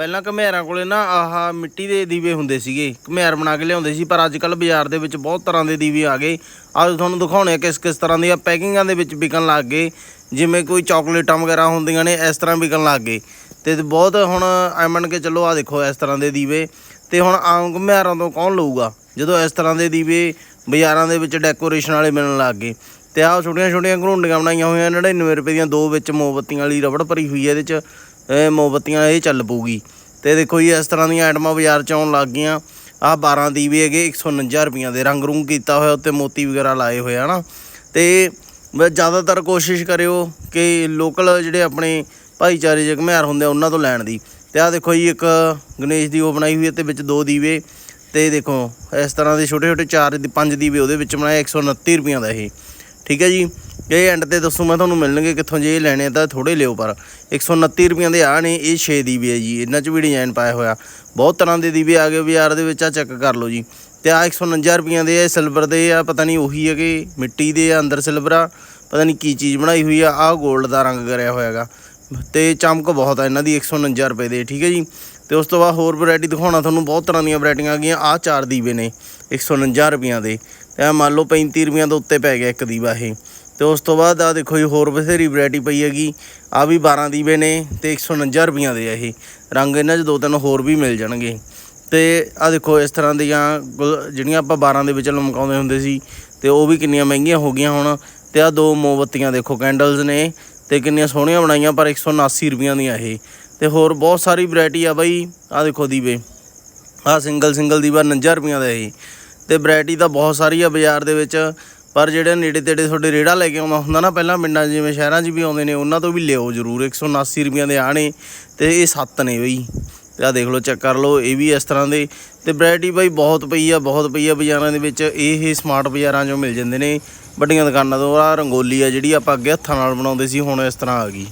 ਪਹਿਲਾਂ ਘਮਿਆਰਾਂ ਕੋਲੇ ਨਾ ਆਹ ਮਿੱਟੀ ਦੇ ਦੀਵੇ ਹੁੰਦੇ ਸੀਗੇ, ਘਮਿਆਰ ਬਣਾ ਕੇ ਲਿਆਉਂਦੇ ਸੀ, ਪਰ ਅੱਜ ਕੱਲ ਬਾਜ਼ਾਰ ਦੇ ਵਿੱਚ ਬਹੁਤ ਤਰ੍ਹਾਂ ਦੇ ਦੀਵੇ ਆ ਗਏ। ਅੱਜ ਤੁਹਾਨੂੰ ਦਿਖਾਉਣੇ ਆ ਕਿਸ ਕਿਸ ਤਰ੍ਹਾਂ ਦੀਆਂ ਪੈਕਿੰਗਾਂ ਦੇ ਵਿੱਚ ਵਿਕਣ ਲੱਗ ਗਏ, ਜਿਵੇਂ ਕੋਈ ਚਾਕਲੇਟਾਂ ਵਗੈਰਾ ਹੁੰਦੀਆਂ ਨੇ, ਇਸ ਤਰ੍ਹਾਂ ਵਿਕਣ ਲੱਗ ਗਏ। ਤੇ ਬਹੁਤ ਹੁਣ ਐਮਨ ਮੰਨ ਕੇ ਚੱਲੋ ਆ ਦੇਖੋ, ਇਸ ਤਰ੍ਹਾਂ ਦੇ ਦੀਵੇ। ਤੇ ਹੁਣ ਆਮ ਘਮਿਆਰਾਂ ਤੋਂ ਕੌਣ ਲਊਗਾ, ਜਦੋਂ ਇਸ ਤਰ੍ਹਾਂ ਦੇ ਦੀਵੇ ਬਾਜ਼ਾਰਾਂ ਦੇ ਵਿੱਚ ਡੈਕੋਰੇਸ਼ਨ ਵਾਲੇ ਮਿਲਣ ਲੱਗ ਗਏ। ਤੇ ਆਹ ਛੋਟੀਆਂ ਛੋਟੀਆਂ ਘਰੁੰਡੀਆਂ ਬਣਾਈਆਂ ਹੋਈਆਂ 99 ਰੁਪਏ ਦੀਆਂ ਦੋ ਵਿੱਚ ਮੋਮਬੱਤੀਆਂ ਵਾਲੀ ਰਬੜ ਭਰੀ ਹੋਈ ਹੈ ਇਹਦੇ ਚ। ਮੋਮਬੱਤੀਆਂ ਇਹ ਚੱਲ ਪਊਗੀ। ਤੇ ਦੇਖੋ ਜੀ, ਇਸ ਤਰ੍ਹਾਂ ਦੀਆਂ ਆਈਟਮਾਂ ਬਾਜ਼ਾਰ ਚ ਆਉਣ ਲੱਗ ਗਈਆਂ। ਆਹ 12 ਦੀਵੇ ਹੈਗੇ 149 ਰੁਪਈਆਂ ਦੇ ਰੰਗ ਰੂੰਗ ਕੀਤਾ ਹੋਇਆ, ਉੱਤੇ ਮੋਤੀ ਵਗੈਰਾ ਲਾਏ ਹੋਏ ਆ ਨਾ। ਤੇ ਜ਼ਿਆਦਾਤਰ ਕੋਸ਼ਿਸ਼ ਕਰਿਓ ਕਿ ਲੋਕਲ ਜਿਹੜੇ ਆਪਣੇ ਭਾਈਚਾਰੇ ਜਿਹੇ ਘਮਿਆਰ ਹੁੰਦੇ ਆ, ਉਹਨਾਂ ਤੋਂ ਲੈਣ ਦੀ। ਤੇ ਆਹ ਦੇਖੋ ਜੀ, ਇੱਕ ਗਣੇਸ਼ ਦੀ ਉਹ ਬਣਾਈ ਹੋਈ ਹੈ ਤੇ ਵਿੱਚ ਦੋ ਦੀਵੇ। ਤੇ ਦੇਖੋ, ਇਸ ਤਰ੍ਹਾਂ ਦੇ ਛੋਟੇ ਛੋਟੇ ਚਾਰ ਦੀ ਪੰਜ ਦੀਵੇ ਉਹਦੇ ਵਿੱਚ ਬਣਾਏ 129 ਰੁਪਈਆ ਦਾ ਇਹ। ਠੀਕ ਹੈ ਜੀ? ਇਹ ਐਂਡ ਤੇ ਦੱਸੂ ਮੈਂ ਤੁਹਾਨੂੰ ਮਿਲਣਗੇ ਕਿੱਥੋਂ ਜੇ ਇਹ ਲੈਣੇ ਆ ਤਾਂ ਥੋੜੇ ਲਿਓ ਪਰ 129 ਰੁਪਈਆਂ ਦੇ ਆ ਨੇ, ਇਹ 6 ਦੀਵੇ ਹੈ ਜੀ, ਇਹਨਾਂ 'ਚ ਵੀ ਡਿਜ਼ਾਈਨ ਪਾਇਆ ਹੋਇਆ। ਬਹੁਤ ਤਰ੍ਹਾਂ ਦੇ ਦੀਵੇ ਆ ਗਏ, ਬਾਜ਼ਾਰ ਦੇ ਵਿੱਚ ਆ ਚੈੱਕ ਕਰ ਲਓ ਜੀ। ਤੇ ਆ 149 ਰੁਪਈਆਂ ਦੇ ਆ ਸਿਲਵਰ ਦੇ ਆ, ਪਤਾ ਨਹੀਂ ਉਹੀ ਹੈਗੇ ਮਿੱਟੀ ਦੇ ਆ, ਅੰਦਰ ਸਿਲਵਰ ਆ, ਪਤਾ ਨਹੀਂ ਕੀ ਚੀਜ਼ ਬਣਾਈ ਹੋਈ ਆ ਆ 골ਡ ਦਾ ਰੰਗ ਕਰਿਆ ਹੋਇਆਗਾ ਤੇ ਚਮਕ ਬਹੁਤ ਆ ਇਹਨਾਂ ਦੀ 149 ਰੁਪਏ ਦੇ, ਠੀਕ ਹੈ ਜੀ? ਤੇ ਉਸ ਤੋਂ ਬਾਅਦ ਹੋਰ ਵੈਰਾਈਟੀ ਦਿਖਾਉਣਾ, ਤੁਹਾਨੂੰ ਬਹੁਤ ਤਰ੍ਹਾਂ ਦੀਆਂ ਵੈਰਾਈਟੀਆਂ ਆ ਗਈਆਂ ਆ ਚਾਰ ਦੀਵੇ ਨੇ 149 ਰੁਪਈਆਂ ਦੇ। ਤੇ ਆਹ ਮੰਨ ਲਓ 35 ਰੁਪਈਆਂ ਦੇ ਉੱਤੇ ਪੈ ਗਿਆ ਇੱਕ ਦੀਵਾ ਇਹ। ਤੇ ਉਸ ਤੋਂ ਬਾਅਦ ਆ ਦੇਖੋ ਜੀ, ਹੋਰ ਬਥੇਰੀ ਵੈਰਾਈਟੀ ਪਈ ਹੈਗੀ। ਆ ਵੀ 12 ਦੀਵੇ ਨੇ ਤੇ 149 ਰੁਪਈਆਂ ਦੇ ਆ ਇਹ। ਰੰਗ ਇਹਨਾਂ 'ਚ ਦੋ ਤਿੰਨ ਹੋਰ ਵੀ ਮਿਲ ਜਾਣਗੇ। ਤੇ ਆ ਦੇਖੋ, ਇਸ ਤਰ੍ਹਾਂ ਦੀਆਂ ਗੁਲ- ਜਿਹੜੀਆਂ ਆਪਾਂ 12 ਦੇ ਵਿੱਚ ਲਮਕਾਉਂਦੇ ਹੁੰਦੇ ਸੀ, ਤੇ ਉਹ ਵੀ ਕਿੰਨੀਆਂ ਮਹਿੰਗੀਆਂ ਹੋ ਗਈਆਂ ਹੁਣ। ਤੇ ਆ ਦੋ ਮੋਮਬੱਤੀਆਂ ਦੇਖੋ ਕੈਂਡਲਸ ਨੇ, ਤੇ ਕਿੰਨੀਆਂ ਸੋਹਣੀਆਂ ਬਣਾਈਆਂ, ਪਰ 179 ਰੁਪਈਆਂ ਦੀਆਂ ਇਹ। ਤੇ ਹੋਰ ਬਹੁਤ ਸਾਰੀ ਵੈਰਾਈਟੀ ਆ ਬਾਈ ਆ ਦੇਖੋ ਦੀਵੇ। ਆ ਸਿੰਗਲ ਸਿੰਗਲ ਦੀਵਾ 49 ਰੁਪਈਆ ਦਾ ਇਹ। ਤੇ ਵੈਰਾਈਟੀ ਤਾਂ ਬਹੁਤ ਸਾਰੀ ਆ ਬਾਜ਼ਾਰ ਦੇ ਵਿੱਚ। ਪਰ ਜਿਹੜੇ ਨੇੜੇ ਤੇੜੇ ਤੁਹਾਡੇ ਰੇੜਾ ਲੈ ਕੇ ਆਉਂਦਾ ਹੁੰਦਾ ਨਾ ਪਹਿਲਾਂ ਪਿੰਡਾਂ 'ਚ, ਜਿਵੇਂ ਸ਼ਹਿਰਾਂ 'ਚ ਵੀ ਆਉਂਦੇ ਨੇ, ਉਹਨਾਂ ਤੋਂ ਵੀ ਲਿਓ ਜ਼ਰੂਰ। 179 ਰੁਪਈਆਂ ਦੇ ਆਣੇ ਤੇ ਇਹ ਸੱਤ ਨੇ ਬਈ। ਤੇ ਆ ਦੇਖ ਲਓ, ਚੈੱਕ ਕਰ ਲਓ, ਇਹ ਵੀ ਇਸ ਤਰ੍ਹਾਂ ਦੇ। ਤੇ ਵੈਰਾਈਟੀ ਬਾਈ ਬਹੁਤ ਪਈ ਆ, ਬਹੁਤ ਪਈ ਆ ਬਾਜ਼ਾਰਾਂ ਦੇ ਵਿੱਚ। ਇਹ ਸਮਾਰਟ ਬਾਜ਼ਾਰਾਂ 'ਚੋਂ ਮਿਲ ਜਾਂਦੇ ਨੇ ਵੱਡੀਆਂ ਦੁਕਾਨਾਂ ਤੋਂ। ਆ ਰੰਗੋਲੀ ਆ ਜਿਹੜੀ ਆਪਾਂ ਅੱਗੇ ਹੱਥਾਂ ਨਾਲ ਬਣਾਉਂਦੇ ਸੀ, ਹੁਣ ਇਸ ਤਰ੍ਹਾਂ ਆ ਗਈ।